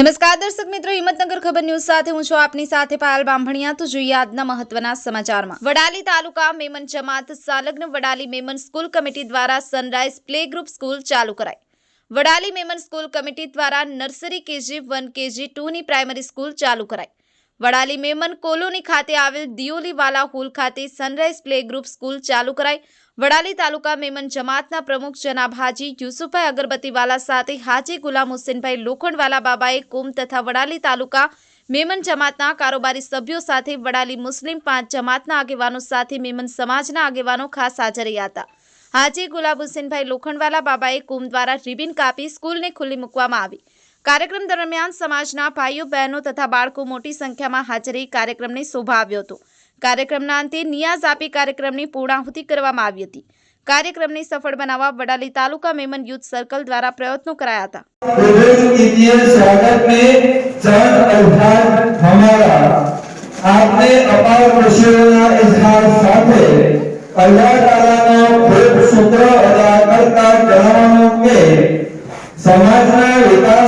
નમસ્કાર દર્શક મિત્રો, હિંમતનગર ખબર ન્યૂઝ સાથે હું છું આપની સાથે પાયલ બાંભણિયા તો જોઈએ આજના મહત્વના સમાચારમાં. વડાલી તાલુકા મેમન જમાત સંલગ્ન વડાલી મેમન સ્કૂલ કમિટી દ્વારા સનરાઈઝ પ્લે ગ્રુપ સ્કૂલ ચાલુ કરાઈ. વડાલી મેમન સ્કૂલ કમિટી દ્વારા નર્સરી કેજી વન કેજી ટુની પ્રાઇમરી સ્કૂલ ચાલુ કરાઈ. વડાલી મેમન કોલોની ખાતે આવેલ દિયોલીવાલા હોલ ખાતે સનરાઈઝ પ્લે ગ્રુપ સ્કૂલ ચાલુ કરાઈ. વડાલી તાલુકા મેમન જમાતના પ્રમુખ જનાબ હાજી યુસુફભાઈ અગરબત્તીવાલા સાથે હાજી ગુલામ હુસેનભાઈ લોખંડવાલા બાબાએ કોમ તથા વડાલી તાલુકા મેમન જમાતના કારોબારી સભ્યો સાથે વડાલી મુસ્લિમ પાંચ જમાતના આગેવાનો સાથે મેમન સમાજના આગેવાનો ખાસ હાજર રહ્યા હતા. હાજી ગુલાબ હુસેનભાઈ લોખંડવાલા બાબાએ કોમ દ્વારા રિબિન કાપી સ્કૂલને ખુલ્લી મૂકવામાં આવી. કાર્યક્રમ દરમિયાન સમાજના ભાઈઓ, બહેનો તથા બાળકો મોટી સંખ્યામાં હાજરી કાર્યક્રમને શોભાવ્યો હતો. કાર્યક્રમના અંતે નિયાઝ આપી કાર્યક્રમની પૂર્ણાહુતિ કરવામાં આવી હતી. કાર્યક્રમને સફળ બનાવવા વડાલી તાલુકા મેમન યુથ સર્કલ દ્વારા પ્રયત્નો કરાયા હતા. સમાજના વિકાસ